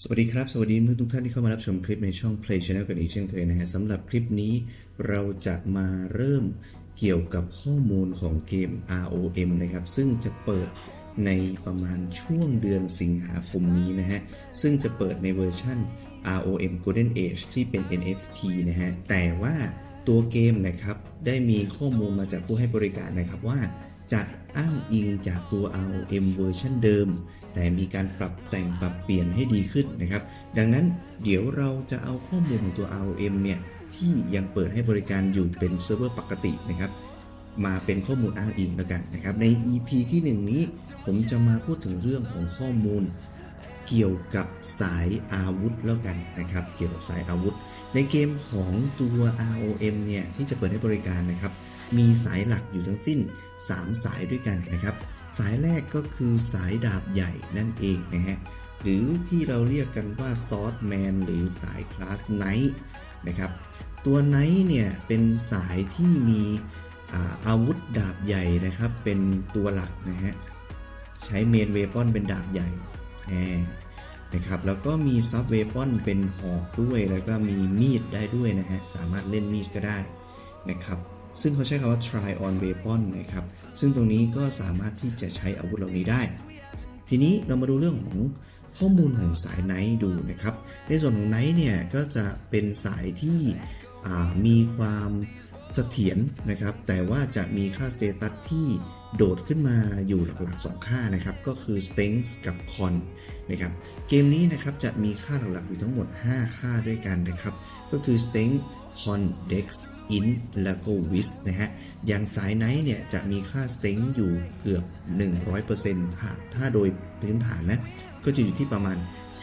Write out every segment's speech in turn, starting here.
สวัสดีครับ สวัสดีเพื่อนทุกท่านที่เข้ามารับชมคลิปในช่อง Play Channel กันอีกเช่นเคยนะฮะสำหรับคลิปนี้เราจะมาเริ่มเกี่ยวกับข้อมูลของเกม ROM นะครับ ซึ่งจะเปิดในประมาณช่วงเดือนสิงหาคมนี้นะฮะ ซึ่งจะเปิดในเวอร์ชัน ROM Golden Age ที่เป็น NFT นะฮะ แต่ว่าตัวเกมนะครับ ได้มีข้อมูลมาจากผู้ให้บริการนะครับว่าจะอ้างอิงจากตัว ROM เวอร์ชันเดิม แต่มีการปรับแต่งปรับเปลี่ยนให้ดีขึ้นนะครับ ดังนั้นเดี๋ยวเราจะเอาข้อมูลของตัว ROM เนี่ยที่ยังเปิดให้บริการอยู่เป็นเซิร์ฟเวอร์ปกตินะครับ มาเป็นข้อมูลอ้างอิงแล้วกันนะครับ ใน EP ที่ 1 นี้ ผมจะมาพูดถึงเรื่องของข้อมูล เกี่ยวกับสายอาวุธแล้วกันนะครับ เกี่ยวกับสายอาวุธ ในเกมของตัว ROM เนี่ยที่จะเปิดให้บริการนะครับ มีสายหลักอยู่ทั้งสิ้น 3 สายด้วยกันนะครับ สายแรกก็คือสายดาบใหญ่นั่นเองนะฮะ หรือที่เราเรียกกันว่าซอ r แมนหรือสายคลาสไนท์นะครับ ตัวไนท์เนี่ยเป็นสายที่มีอาอาวุธดาบใหญ่นะครับ เป็นตัวหลักนะฮะ ใช้เมนเวปอนเป็นดาบใหญ่แน่นะครับ แล้วก็มีซับเวปอนเป็นหอกด้วย แล้วก็มีมีดได้ด้วยนะฮะ สามารถเล่นมีดก็ได้นะครับ ซึ่งเขาใช้คำว่า try on weapon นะครับ ซึ่งตรงนี้ก็สามารถที่จะใช้อาวุธเหล่านี้ได้ ทีนี้เรามาดูเรื่องของข้อมูลของสายไนท์ดูนะครับ ในส่วนของไนท์เนี่ยก็จะเป็นสายที่มีความเสถียรนะครับ แต่ว่าจะมีค่าสเตตัสที่โดดขึ้นมาอยู่หลักๆ 2 ค่านะครับ ก็คือ strength กับ con นะครับ เกมนี้นะครับจะมีค่าหลักๆอยู่ทั้งหมด 5 ค่าด้วยกันนะครับ ก็คือ strength con dex int แล้วก็ wis นะฮะ อย่างสายไนท์เนี่ยจะมีค่า strength อยู่เกือบ 100%ถ้าถ้าโดยพื้นฐานนะ ก็จะอยู่ที่ประมาณ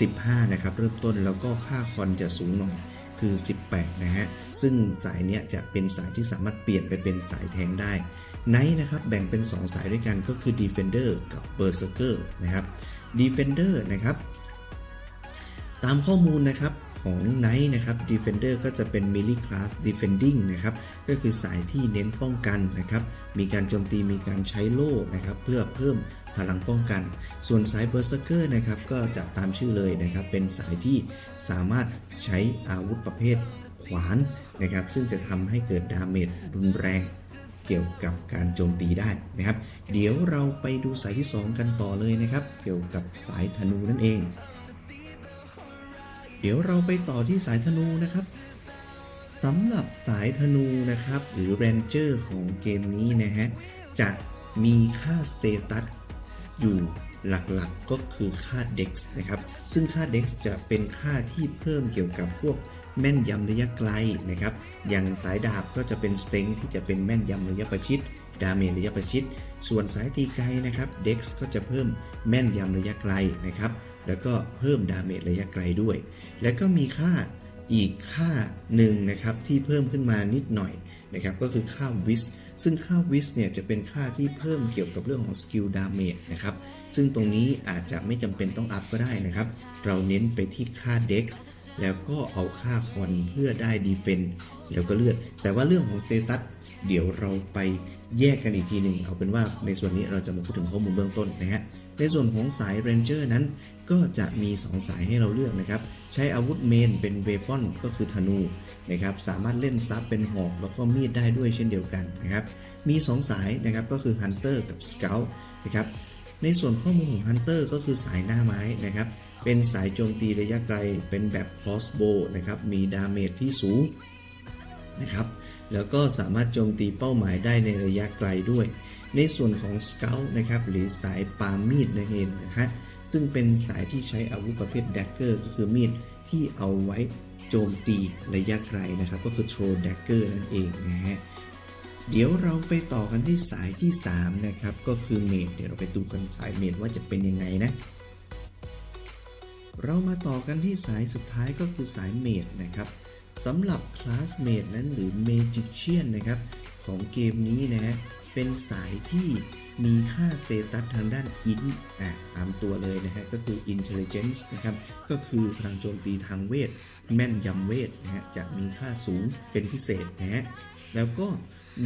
15 นะครับ เริ่มต้นแล้วก็ค่าคอนจะสูงหน่อยคือ 18 นะฮะ ซึ่งสายเนี้ยจะเป็นสายที่สามารถเปลี่ยนไปเป็นสายแทงได้ไนท์นะครับแบ่งเป็น 2 สายด้วยกันก็คือ Defender กับ Berserker นะครับ Defender นะครับ ตามข้อมูลนะครับ ของ Knight นะครับ Defender ก็จะเป็น Melee Class Defending นะครับ ก็คือสายที่เน้นป้องกันนะครับ มีการโจมตีมีการใช้โล่นะครับ เพื่อเพิ่มพลังป้องกัน ส่วนสาย Berserker นะครับ ก็จะตามชื่อเลยนะครับ เป็นสายที่สามารถใช้อาวุธประเภทขวานนะครับ ซึ่งจะทำให้เกิดดาเมจรุนแรงเกี่ยวกับการโจมตีได้นะครับ เดี๋ยวเราไปดูสายที่ 2 กันต่อเลยนะครับ เกี่ยวกับสายธนูนั่นเอง เดี๋ยวเราไปต่อที่สายธนูนะครับสำหรับสายธนูนะครับ หรือเรนเจอร์ของเกมนี้นะฮะ จะมีค่าสเตตัสอยู่หลักๆก็คือค่า Dex นะครับ ซึ่งค่า Dex จะเป็นค่าที่เพิ่มเกี่ยวกับพวกแม่นยำระยะไกลนะครับ อย่างสายดาบก็จะเป็นสเต็งที่จะเป็นแม่นยำระยะประชิด ดาเมจระยะประชิด ส่วนสายตีไกลนะครับ Dex ก็จะเพิ่มแม่นยำระยะไกลนะครับ แล้วก็เพิ่มดาเมจระยะไกลด้วย แล้วก็มีค่าอีกค่าหนึ่งนะครับที่เพิ่มขึ้นมานิดหน่อยนะครับก็คือค่าวิสซึ่งค่าวิสเนี่ยจะเป็นค่าที่เพิ่มเกี่ยวกับเรื่องของสกิลดาเมจนะครับซึ่งตรงนี้อาจจะไม่จำเป็นต้องอัพก็ได้นะครับ เราเน้นไปที่ค่า Dex แล้วก็เอาค่าคอนเพื่อได้ดีเฟนแล้วก็เลือด แต่ว่าเรื่องของสเตตัส เดี๋ยวเราไปแยกกันอีกทีหนึ่งเอาเป็นว่าในส่วนนี้เราจะมาพูดถึงข้อมูลเบื้องต้นนะฮะในส่วนของสายเรนเจอร์นั้นก็จะมี 2 สายให้เราเลือกนะครับ ใช้อาวุธเมนเป็นเวปอนก็คือธนูนะครับสามารถเล่นซับเป็นหอกแล้วก็มีดได้ด้วยเช่นเดียวกันนะครับมี 2 สายนะครับก็คือ Hunter กับ Scout นะครับในส่วนข้อมูลของ Hunter ก็คือสายหน้าไม้นะครับเป็นสายโจมตีระยะไกลเป็นแบบ crossbow นะครับมีดาเมจที่สูงนะครับ แล้วก็สามารถโจมตีเป้าหมายได้ในระยะไกลด้วย ในส่วนของ Scout นะครับหรือสายปามีดนั่นเองนะครับซึ่งเป็นสายที่ใช้อาวุธประเภท dagger ก็คือมีดที่เอาไว้โจมตีระยะไกลนะครับ ก็คือ throw dagger นั่นเองนะฮะเดี๋ยวเราไปต่อกันที่สายที่ 3 นะครับ ก็คือเมดเดี๋ยวเราไปดูกันสายเมดว่าจะเป็นยังไงนะ เรามาต่อกันที่สายสุดท้ายก็คือสายเมดนะครับ สำหรับคลาสเมดนั้นหรือเมจิเชียนนะครับของเกมนี้นะ เป็นสายที่มีค่าสเตตัสทางด้านอินอะตามตัวเลยนะฮะ ก็คือ intelligence นะครับ ก็คือพลังโจมตีทางเวท แม่นยำเวทนะฮะ จะมีค่าสูงเป็นพิเศษนะฮะ แล้วก็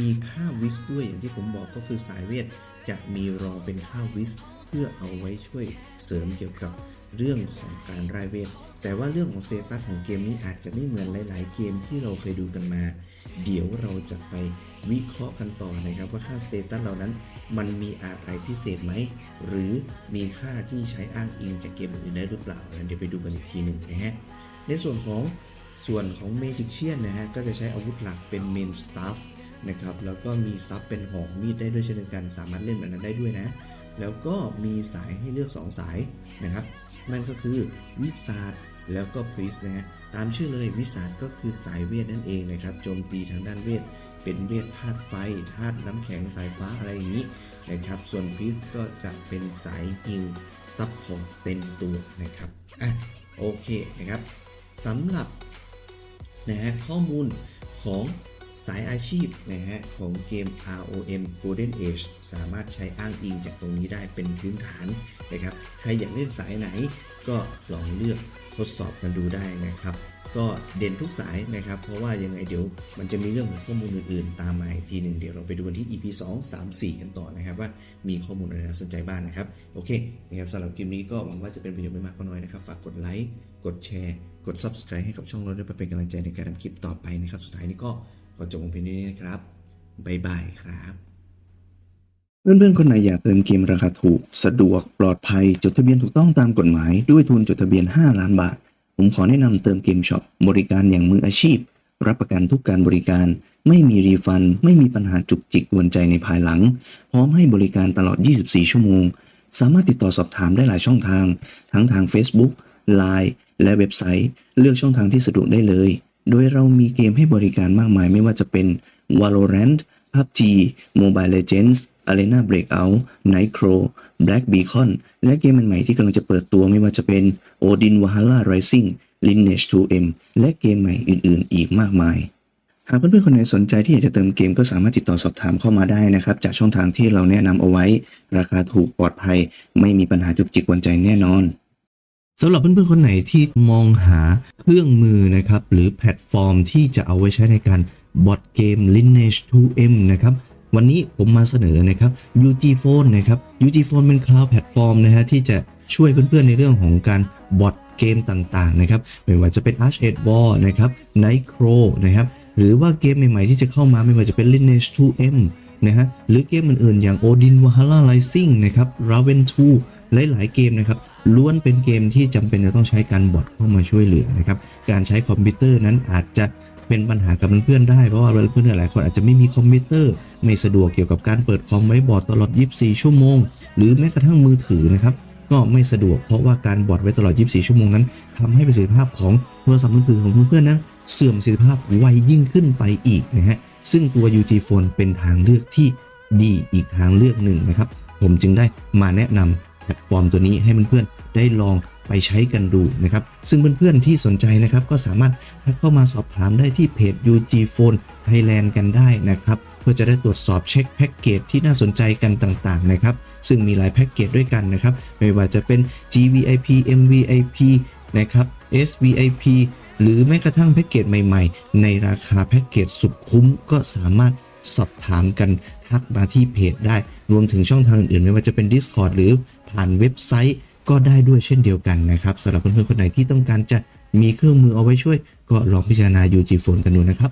มีค่าวิสด้วยอย่างที่ผมบอกก็คือสายเวท จะมีรอเป็นค่าวิส พื่อเอาไว้ช่วยเสริมเกี่ยวกับเรื่องของการไร้เวท แต่ว่าเรื่องของสเตตัสของเกมนี้อาจจะไม่เหมือนหลาย ๆ เกมที่เราเคยดูกันมา เดี๋ยวเราจะไปวิเคราะห์กันต่อนะครับ ว่าค่าสเตตัสเหล่านั้น มันมีอะไรพิเศษไหม หรือมีค่าที่ใช้อ้างอิงจากเกมอื่นได้หรือเปล่าเดี๋ยวไปดูกันอีกทีหนึ่งนะฮะ ในส่วนของส่วนของเมจิเชียนนะฮะ ก็จะใช้อาวุธหลักเป็นเมนสตาฟนะครับ แล้วก็มีซับเป็นหอกมีดได้ด้วยเช่นกัน สามารถเล่นแบบนั้นได้ด้วยนะ แล้วก็มีสายให้เลือก 2 สายนะครับนั่นก็คือวิสาดแล้วก็พริสนะฮะตามชื่อเลยวิสาดก็คือสายเวทนั่นเองนะครับโจมตีทางด้านเวท เป็นเวทธาตุไฟธาตุน้ำแข็งสายฟ้าอะไรอย่างนี้นะครับ ส่วนพริสก็จะเป็นสายฮิลซับพอร์ตเต็มตัวนะครับอะโอเคนะครับสำหรับนะฮะข้อมูลของ สายอาชีพนะฮะของเกม ROM Golden Age สามารถใช้อ้างอิงจากตรงนี้ได้เป็นพื้นฐานนะครับ ใครอยากเล่นสายไหนก็ลองเลือกทดสอบกันดูได้นะครับ ก็เด่นทุกสายนะครับ เพราะว่ายังไงเดี๋ยวมันจะมีเรื่องของข้อมูลอื่นๆ ตามมาอีกทีหนึ่งเดี๋ยวเราไปดูกันที่ EP 2 3 4 กันต่อนะครับ ว่ามีข้อมูลอะไรน่าสนใจบ้างนะครับ โอเคนะครับสำหรับคลิปนี้ก็หวังว่าจะเป็นประโยชน์ไม่มากก็น้อยนะครับ ฝากกดไลค์กดแชร์ กด Subscribe ให้กับช่องเราด้วยเพื่อเป็นกำลังใจในการทำคลิปต่อไปนะครับ สุดท้ายนี้ก็ ขอจบลงเพียงนี้นะครับบายบายครับ เพื่อนๆ คนไหนอยากเติมเกมราคาถูก สะดวกปลอดภัย จดทะเบียนถูกต้องตามกฎหมาย ด้วยทุนจดทะเบียน 5 ล้านบาท ผมขอแนะนำเติมเกมช็อปบริการอย่างมืออาชีพ รับประกันทุกการบริการ ไม่มีรีฟัน ไม่มีปัญหาจุกจิกกวนใจในภายหลัง พร้อมให้บริการตลอด 24 ชั่วโมง สามารถติดต่อสอบถามได้หลายช่องทาง ทั้งทาง Facebook Line และเว็บไซต์ เลือกช่องทางที่สะดวกได้เลย โดยเรามีเกมให้บริการมากมายไม่ว่าจะเป็น Valorant PUBG Mobile Legends Arena Breakout Nightcrow Black Beacon และเกมใหม่ๆที่กำลังจะเปิดตัวไม่ว่าจะเป็น Odin Valhalla Rising Lineage 2M และเกมใหม่อื่นๆ อีกมากมาย หากเพื่อนๆ คนไหนสนใจที่อยากจะเติมเกมก็สามารถติดต่อสอบถามเข้ามาได้นะครับ จากช่องทางที่เราแนะนำเอาไว้ ราคาถูกปลอดภัย ไม่มีปัญหาจุกจิกกวนใจแน่นอน สำหรับเพื่อนๆคนไหนที่มองหาเครื่องมือนะครับ หรือแพลตฟอร์มที่จะเอาไว้ใช้ในการบอทเกม Lineage 2M นะครับวันนี้ผมมาเสนอนะครับ UG Phone นะครับ UG Phone เป็น cloud แพลตฟอร์มนะฮะที่จะช่วยเพื่อนๆในเรื่องของการบอทเกมต่างๆนะครับไม่ว่าจะเป็น Arch e War นะครับ Nightcrow นะครับหรือว่าเกมใหม่ๆที่จะเข้ามาไม่ว่าจะเป็น Lineage 2M นะฮะหรือเกมอื่นๆ อย่าง Odin Valhalla Rising นะครับ Raven 2 หลายๆเกมนะครับ ล้วนเป็นเกมที่จำเป็นจะต้องใช้การบอทเข้ามาช่วยเหลือนะครับ การใช้คอมพิวเตอร์นั้นอาจจะเป็นปัญหากับเพื่อนๆได้ เพราะว่าเพื่อนๆหลายคนอาจจะไม่มีคอมพิวเตอร์ ไม่สะดวกเกี่ยวกับการเปิดคอมไว้บอทตลอด 24 ชั่วโมง หรือแม้กระทั่งมือถือนะครับ ก็ไม่สะดวกเพราะว่าการบอทไว้ตลอด 24 ชั่วโมงนั้นทำให้ประสิทธิภาพของโทรศัพท์มือถือของเพื่อนๆนั้น เสื่อมประสิทธิภาพไวยิ่งขึ้นไปอีกนะฮะ ซึ่งตัว UG Phone เป็นทางเลือกที่ดีอีกทางเลือกหนึ่งนะครับ ผมจึงได้มาแนะนำแพลตฟอร์มตัวนี้ให้เพื่อนๆได้ลองไปใช้กันดูนะครับ ซึ่งเพื่อนๆที่สนใจนะครับก็สามารถทักเข้ามาสอบถามได้ที่เพจ UG Phone Thailand กันได้นะครับ เพื่อจะได้ตรวจสอบเช็คแพ็กเกจที่น่าสนใจกันต่างๆนะครับ ซึ่งมีหลายแพ็กเกจด้วยกันนะครับ ไม่ว่าจะเป็น GVIP MVIP นะครับ SVIP หรือแม้กระทั่งแพ็กเกจใหม่ๆ ในราคาแพ็กเกจสุดคุ้มก็สามารถสอบถามกันทักมาที่เพจได้ รวมถึงช่องทางอื่นๆไม่ว่าจะเป็น Discord หรือ ผ่านเว็บไซต์ก็ได้ด้วยเช่นเดียวกันนะครับสำหรับเพื่อนๆคนไหนที่ต้องการจะมีเครื่องมือเอาไว้ช่วย ก็ลองพิจารณา UG Phone กันดูนะครับ